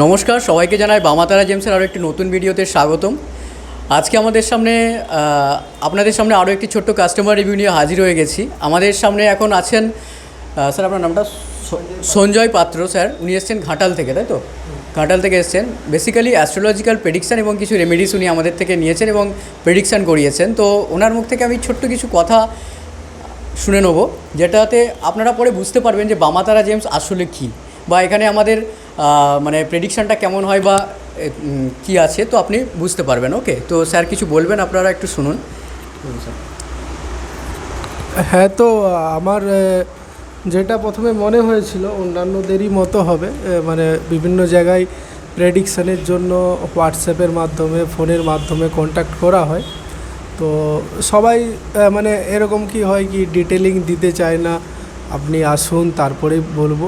নমস্কার, সবাইকে জানাই বামাতারা জেমসের আরও একটি নতুন ভিডিওতে স্বাগতম। আজকে আমাদের সামনে আপনাদের সামনে আরও একটি ছোট্ট কাস্টমার রিভিউ নিয়ে হাজির হয়ে গেছি। আমাদের সামনে এখন আছেন স্যার আপনার নামটা? সঞ্জয় পাত্র, স্যার। উনি এসছেন ঘাটাল থেকে, তাই তো? ঘাটাল থেকে এসছেন। বেসিক্যালি অ্যাস্ট্রোলজিক্যাল প্রেডিকশান এবং কিছু রেমেডিস উনি আমাদের থেকে নিয়েছেন এবং প্রেডিকশান করিয়েছেন। তো ওনার মুখ থেকে আমি ছোট্ট কিছু কথা শুনে নেব, যেটাতে আপনারা পরে বুঝতে পারবেন যে বামাতারা জেমস আসলে কী। বা এখানে আমাদের মানে প্রেডিকশানটা কেমন হয় বা কী আছে, তো আপনি বুঝতে পারবেন। ওকে তো স্যার কিছু বলবেন, আপনারা একটু শুনুন। হ্যাঁ তো, আমার যেটা প্রথমে মনে হয়েছিল, অন্যান্যদেরই মতো হবে মানে বিভিন্ন জায়গায় প্রেডিকশানের জন্য হোয়াটসঅ্যাপের মাধ্যমে ফোনের মাধ্যমে কন্ট্যাক্ট করা হয়। তো সবাই মানে এরকম কি হয় কি ডিটেলিং দিতে চায় না, আপনি আসুন তারপরেই বলব।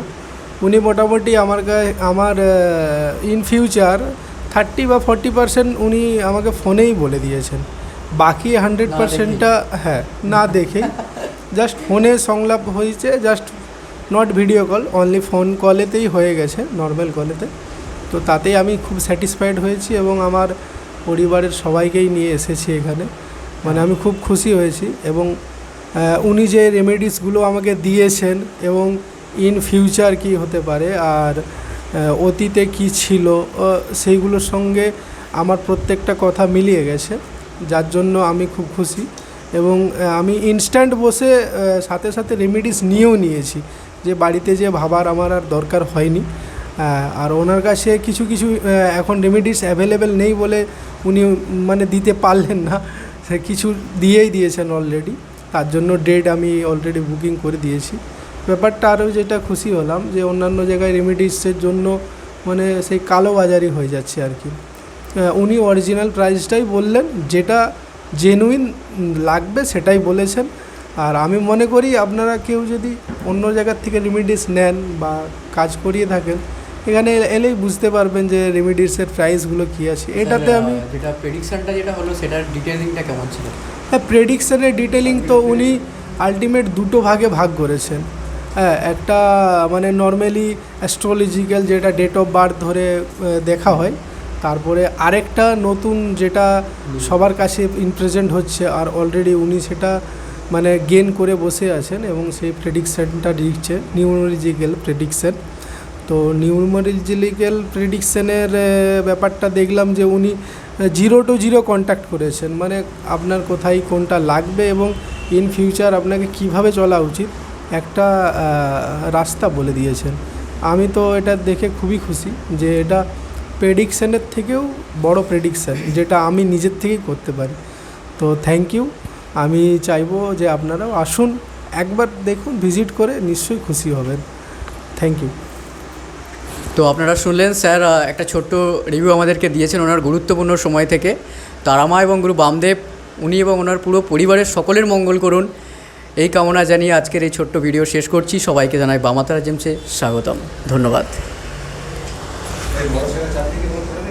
উনি মোটামুটি আমার গায়ে আমার ইন ফিউচার থার্টি বা ফর্টি পার্সেন্ট উনি আমাকে ফোনেই বলে দিয়েছেন। বাকি হান্ড্রেড পার্সেন্টটা হ্যাঁ না দেখেই জাস্ট ফোনে সংলাপ হয়েছে just not video call only phone কলেতেই হয়ে গেছে নর্মাল কলেতে তো তাতেই আমি খুব স্যাটিসফাইড হয়েছি এবং আমার পরিবারের সবাইকেই নিয়ে এসেছি এখানে। মানে আমি খুব খুশি হয়েছি এবং উনি যে রেমেডিসগুলো আমাকে দিয়েছেন এবং ইন ফিউচার কি হতে পারে আর অতীতে কি ছিল সেইগুলোর সঙ্গে আমার প্রত্যেকটা কথা মিলিয়ে গেছে, যার জন্য আমি খুব খুশি এবং আমি ইনস্ট্যান্ট বসে সাথে সাথে রেমেডিস নিয়েও নিয়েছি যে বাড়িতে যে ভাবার আমার আর দরকার হয়নি আর ওনার কাছে কিছু কিছু এখন রেমেডিস অ্যাভেলেবেল নেই বলে উনি মানে দিতে পারলেন না কিছু দিয়েই দিয়েছেন অলরেডি তার জন্য ডেট আমি অলরেডি বুকিং করে দিয়েছি। ব্যাপারটা আরও যেটা খুশি হলাম যে অন্যান্য জায়গায় রেমেডিসের জন্য মানে সেই কালোবাজারি হয়ে যাচ্ছে আর কি। উনি অরিজিনাল প্রাইসটাই বললেন যেটা জেনুইন লাগবে সেটাই বলেছেন। আর আমি মনে করি আপনারা কেউ যদি অন্য জায়গার থেকে রেমিডিস নেন বা কাজ করিয়ে থাকেন এখানে এলেই বুঝতে পারবেন যে রেমিডিসের প্রাইসগুলো কী আছে। এটাতে আমি যেটা প্রেডিকশানটা যেটা হলো সেটার ডিটেলিংটা কেমন ছিল? হ্যাঁ প্রেডিকশনের ডিটেলিং তো উনি আলটিমেট দুটো ভাগে ভাগ করেছেন। হ্যাঁ একটা মানে নর্মালি অ্যাস্ট্রোলজিক্যাল যেটা ডেট অফ বার্থ ধরে দেখা হয় তারপরে আরেকটা নতুন যেটা সবার কাছে ইনপ্রেজেন্ট হচ্ছে আর অলরেডি উনি সেটা মানে গেন করে বসে আছেন এবং সেই প্রেডিকশানটা দিচ্ছে নিউমোলজিক্যাল প্রেডিকশন তো নিউমোলজিক্যাল প্রেডিকশানের ব্যাপারটা দেখলাম যে উনি জিরো টু জিরো কন্ট্যাক্ট করেছেন। মানে আপনার কোথায় কোনটা লাগবে এবং ইন ফিউচার আপনাকে কীভাবে চলা উচিত একটা রাস্তা বলে দিয়েছেন। আমি তো এটা দেখে খুবই খুশি যে এটা প্রেডিকশানের থেকেও বড় প্রেডিকশান যেটা আমি নিজের থেকেই করতে পারি। তো থ্যাংক ইউ আমি চাইব যে আপনারাও আসুন, একবার দেখুন ভিজিট করে নিশ্চয়ই খুশি হবেন। থ্যাংক ইউ তো আপনারা শুনলেন, স্যার একটা ছোট্ট রিভিউ আমাদেরকে দিয়েছেন ওনার গুরুত্বপূর্ণ সময় থেকে। তারামা এবং গুরু বামদেব, উনি এবং ওনার পুরো পরিবারের সকলের মঙ্গল করুন। এই কামনা জানিয়ে আজকের এই ছোট্ট ভিডিও শেষ করছি। সবাইকে জানাই বামাতারা জেমসে স্বাগতম। ধন্যবাদ।